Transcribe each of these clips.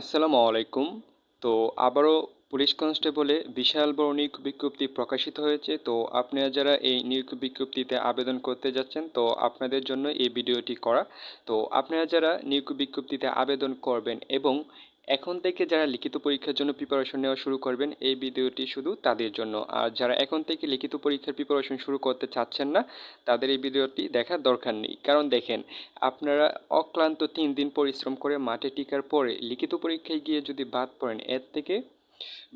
আসসালামু আলাইকুম। তো আবারও পুলিশ কনস্টেবলে বিশাল বড় নিয়োগ বিজ্ঞপ্তি প্রকাশিত হয়েছে। তো আপনারা যারা এই নিয়োগ বিজ্ঞপ্তিতে আবেদন করতে যাচ্ছেন, তো আপনাদের জন্য এই ভিডিওটি করা। তো আপনারা যারা নিয়োগ বিজ্ঞপ্তিতে আবেদন করবেন এবং এখন থেকে যারা লিখিত পরীক্ষার জন্য প্রিপারেশন নেওয়া শুরু করবেন, এই ভিডিওটি শুধু তাদের জন্য। আর যারা এখন থেকে লিখিত পরীক্ষার প্রিপারেশন শুরু করতে চাচ্ছেন না, তাদের এই ভিডিওটি দেখার দরকার নেই। কারণ দেখেন, আপনারা অক্লান্ত তিন দিন পরিশ্রম করে মাঠে টিকার পরে লিখিত পরীক্ষায় গিয়ে যদি বাদ পড়েন, এর থেকে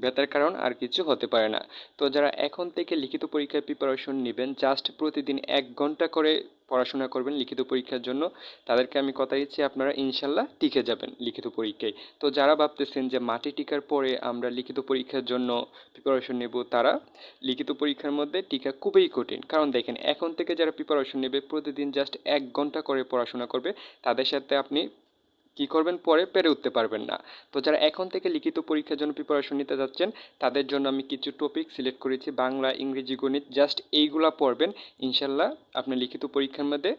ব্যথার কারণ আর কিছু হতে পারে না। তো যারা এখন থেকে লিখিত পরীক্ষার প্রিপারেশন নেবেন জাস্ট প্রতিদিন এক ঘণ্টা করে পড়াশোনা করবেন লিখিত পরীক্ষার জন্য, তাদেরকে আমি কথা দিচ্ছি, আপনারা ইনশাল্লাহ টিকে যাবেন লিখিত পরীক্ষায়। তো যারা ভাবতেছেন যে মাটি টিকার পরে আমরা লিখিত পরীক্ষার জন্য প্রিপারেশন নেব, তারা লিখিত পরীক্ষার মধ্যে টিকা খুবই কঠিন। কারণ দেখেন, এখন থেকে যারা প্রিপারেশন নেবে, প্রতিদিন জাস্ট এক ঘণ্টা করে পড়াশোনা করবে, তাদের সাথে আপনি কি করবেন? পরে পেরে উঠতে পারবেন না। তো যারা এখন থেকে লিখিত পরীক্ষার জন্য প্রিপারেশন নিতে যাচ্ছেন, তাদের জন্য আমি কিছু টপিক সিলেক্ট করেছি, বাংলা, ইংরেজি, গণিত জাস্ট এইগুলা পড়বেন। ইনশাল্লাহ আপনি লিখিত পরীক্ষার মধ্যে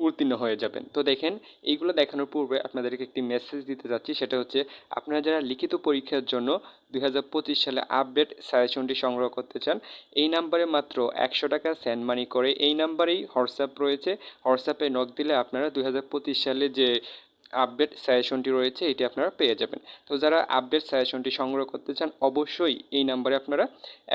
উত্তীর্ণ হয়ে যাবেন। তো দেখেন, এইগুলো দেখানোর পূর্বে আপনাদেরকে একটি মেসেজ দিতে যাচ্ছি, সেটা হচ্ছে আপনারা যারা লিখিত পরীক্ষার জন্য দু হাজার পঁচিশ সালে আপডেট সাজেশনটি সংগ্রহ করতে চান, এই নাম্বারে মাত্র একশো টাকা সেন্ড মানি করে। এই নাম্বারেই হোয়াটসঅ্যাপ রয়েছে। হোয়াটসঅ্যাপে নক দিলে আপনারা দুই হাজার পঁচিশ সালে যে আপডেট সাজেশনটি রয়েছে, এটি আপনারা পেয়ে যাবেন। তো যারা আপডেট সাজেশনটি সংগ্রহ করতে চান, অবশ্যই এই নাম্বারে আপনারা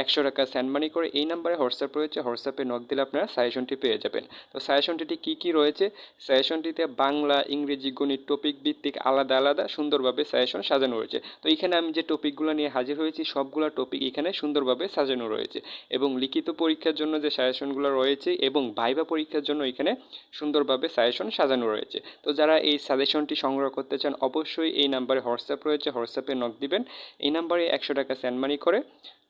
একশো টাকা সেন্ড মানি করে এই নাম্বারে হোয়াটসঅ্যাপ রয়েছে, হোয়াটসঅ্যাপে নক দিলে আপনারা সাজেশনটি পেয়ে যাবেন। তো সাজেশনটিতে কী কী রয়েছে? সাজেশনটিতে বাংলা, ইংরেজি, গণিত টপিক ভিত্তিক আলাদা আলাদা সুন্দরভাবে সাজেশন সাজানো রয়েছে। তো এখানে আমি যে টপিকগুলো নিয়ে হাজির হয়েছি, সবগুলো টপিক এখানে সুন্দরভাবে সাজানো রয়েছে। এবং লিখিত পরীক্ষার জন্য যে সাজেশনগুলো রয়েছে এবং ভাইবা পরীক্ষার জন্য এখানে সুন্দরভাবে সাজেশন সাজানো রয়েছে। তো যারা এই সাজেশন সাজেশনটি সংগ্রহ করতে চান, অবশ্যই এই নাম্বারে হোয়াটসঅ্যাপ রয়েছে, হোয়াটসঅ্যাপে নক দিবেন। এই নাম্বারে একশো টাকা সেন্ড মানি করে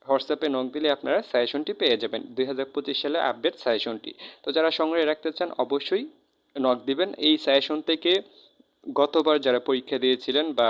হোয়াটসঅ্যাপে নক দিলে আপনারা সাজেশনটি পেয়ে যাবেন, দুই হাজার পঁচিশ সালে আপডেট সাজেশনটি তো যারা সংগ্রহে রাখতে চান, অবশ্যই নক দিবেন। এই সাজেশন থেকে গতবার যারা পরীক্ষা দিয়েছিলেন বা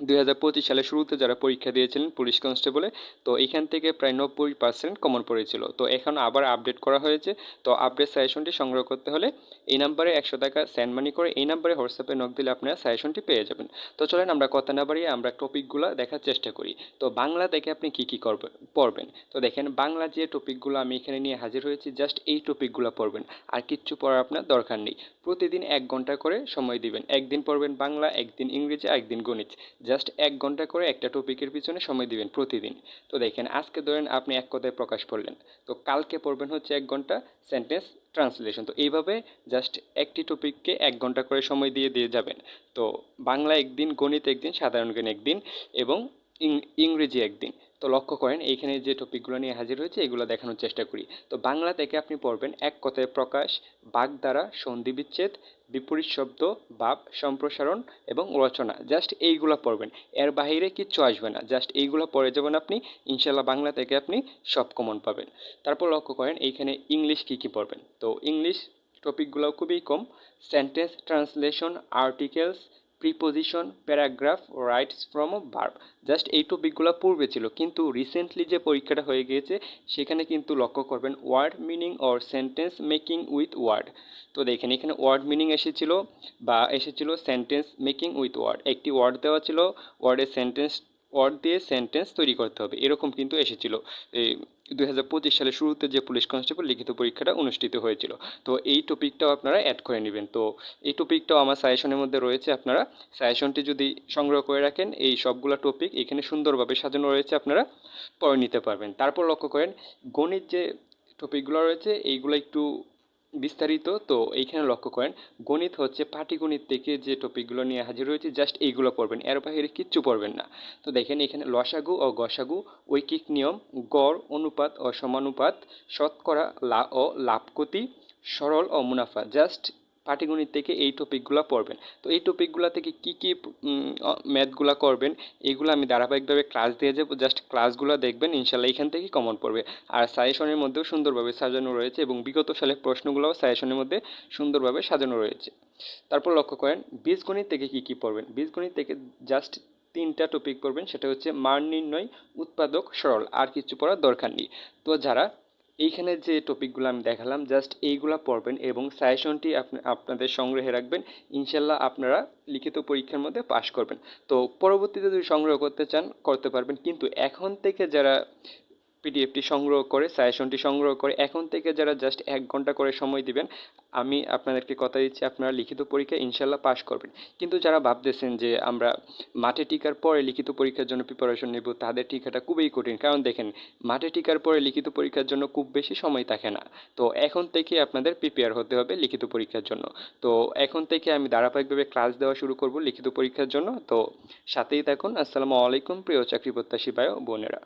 দুই হাজার পঁচিশ সালে শুরুতে যারা পরীক্ষা দিয়েছিলেন পুলিশ কনস্টেবলে, তো এখান থেকে প্রায় নব্বই পার্সেন্ট কমন পড়েছিল। তো এখন আবার আপডেট করা হয়েছে। তো আপডেট সাজেশনটি সংগ্রহ করতে হলে এই নাম্বারে একশো টাকা সেন্ড মানি করে এই নাম্বারে হোয়াটসঅ্যাপে নক দিলে আপনারা সাজেশনটি পেয়ে যাবেন। তো চলেন আমরা কথা না বাড়িয়ে আমরা টপিকগুলো দেখার চেষ্টা করি। তো বাংলা দেখে আপনি কী কী করবেন পড়বেন? তো দেখেন, বাংলা যে টপিকগুলো আমি এখানে নিয়ে হাজির হয়েছি জাস্ট এই টপিকগুলো পড়বেন। আর কিচ্ছু পড়ার আপনার দরকার নেই। প্রতিদিন এক ঘণ্টা করে সময় দিবেন। একদিন পড়বেন বাংলা, একদিন ইংরেজি, একদিন গণিত। জাস্ট এক ঘণ্টা করে একটা টপিকের পিছনে সময় দিবেন প্রতিদিন। তো দেখেন, আজকে ধরেন আপনি এক কথায় প্রকাশ করলেন। তো কালকে পড়বেন হচ্ছে এক ঘণ্টা সেন্টেন্স ট্রান্সলেশন তো এইভাবে জাস্ট একটি টপিককে এক ঘণ্টা করে সময় দিয়ে দিয়ে যাবেন। তো বাংলা একদিন, গণিত একদিন, সাধারণ জ্ঞান একদিন এবং ইংরেজি একদিন। তো লক্ষ্য করেন, এইখানে যে টপিকগুলো নিয়ে হাজির হয়েছে, এগুলো দেখানোর চেষ্টা করি। তো বাংলা থেকে আপনি পড়বেন এক কথায় প্রকাশ, বাগধারা সন্ধি বিচ্ছেদ বিপরীত শব্দ, ভাব, সম্প্রসারণ এবং রচনা। জাস্ট এইগুলো পড়বেন। এর বাহিরে কিচ্ছু আসবে না। জাস্ট এইগুলো পড়ে যাবেন আপনি। ইনশাল্লাহ বাংলা থেকে আপনি সব কমন পাবেন। তারপর লক্ষ্য করেন এইখানে ইংলিশ কী কী পড়বেন। তো ইংলিশ টপিকগুলো খুবই কম। Sentence translation articles preposition paragraph writes form of verb just এই টপিকগুলো পূর্বে ছিল, কিন্তু রিসেন্টলি যে পরীক্ষাটা হয়ে গিয়েছে, সেখানে কিন্তু লক্ষ্য করবেন word meaning or sentence making with word তো দেখেন, এখানে ওয়ার্ড মিনিং এসেছিল বা এসেছিল সেন্টেন্স মেকিং উইথ ওয়ার্ড একটি ওয়ার্ড দেওয়া ছিল ওয়ার্ডের সেন্টেন্স ওয়ার্ড দিয়ে সেন্টেন্স তৈরি করতে হবে। এরকম কিন্তু এসেছিল। দুই হাজার পঁচিশ সালের শুরুতে যে পুলিশ কনস্টেবল লিখিত পরীক্ষাটা অনুষ্ঠিত হয়েছিল। তো এই টপিকটাও আপনারা অ্যাড করে নেবেন। তো এই টপিকটাও আমার সাজেশনের মধ্যে রয়েছে আপনারা। সাজেশনটি যদি সংগ্রহ করে রাখেন, এই সবগুলো টপিক এখানে সুন্দরভাবে সাজানো রয়েছে আপনারা পড়ে নিতে পারবেন। তারপর লক্ষ্য করেন, গণিত যে টপিকগুলো রয়েছে, এইগুলো একটু বিস্তারিত, তো এইখানে লক্ষ্য করেন, গণিত হচ্ছে পাটিগণিত থেকে যে টপিকগুলো নিয়ে হাজির হয়েছে জাস্ট এইগুলো পড়বেন, এর বাইরে কিচ্ছু পড়বেন না। তো দেখেন এখানে লসাগু ও গসাগু, ঐকিক নিয়ম, গড়, অনুপাত ও সমানুপাত, শতকরা লা ও লাভকতি সরল ও মুনাফা, জাস্ট পাটিগণিত থেকে এই টপিকগুলো পড়বেন। তো এই টপিকগুলো থেকে কী কী ম্যাথগুলো করবেন এইগুলো আমি ধারাবাহিকভাবে ক্লাস দিয়ে যাব জাস্ট ক্লাসগুলো দেখবেন ইনশাল্লাহ এখান থেকে কমন পড়বে। আর সাজেশনের মধ্যেও সুন্দরভাবে সাজানো রয়েছে এবং বিগত সালের প্রশ্নগুলোও সাজেশনের মধ্যে সুন্দরভাবে সাজানো রয়েছে। তারপর লক্ষ্য করেন, বীজগণিত থেকে কী কী পড়বেন? বীজগণিত থেকে জাস্ট তিনটা টপিক পড়বেন, সেটা হচ্ছে মান নির্ণয়, উৎপাদক, সরল, আর কিছু পড়ার দরকার নেই। তো যারা এইখানে যে টপিকগুলো আমি দেখালাম জাস্ট এইগুলো পড়বেন এবং সাজেশনটি আপনি, আপনাদের সংগ্রহে রাখবেন। ইনশাল্লাহ আপনারা লিখিত পরীক্ষার মধ্যে পাশ করবেন। তো পরবর্তীতে যদি সংগ্রহ করতে চান, করতে পারবেন। কিন্তু এখন থেকে যারা পিডিএফটি সংগ্রহ করে সাজেশনটি সংগ্রহ করে, এখন থেকে যারা জাস্ট এক ঘণ্টা করে সময় দিবেন, আমি আপনাদেরকে কথা দিচ্ছি, আপনারা লিখিত পরীক্ষা ইনশাল্লাহ পাশ করবেন। কিন্তু যারা ভাবতেছেন যে আমরা মাঠে টিকার পরে লিখিত পরীক্ষার জন্য প্রিপারেশন নেব, তাদের টিকাটা খুবই কঠিন। কারণ দেখেন, মাঠে টিকার পরে লিখিত পরীক্ষার জন্য খুব বেশি সময় থাকে না। তো এখন থেকে আপনাদের প্রিপেয়ার হতে হবে লিখিত পরীক্ষার জন্য। তো এখন থেকে আমি ধারাবাহিকভাবে ক্লাস দেওয়া শুরু করব লিখিত পরীক্ষার জন্য। তো সাথেই থাকুন। আসসালামু আলাইকুম, প্রিয় চাকরি প্রত্যাশী ও বোনেরা।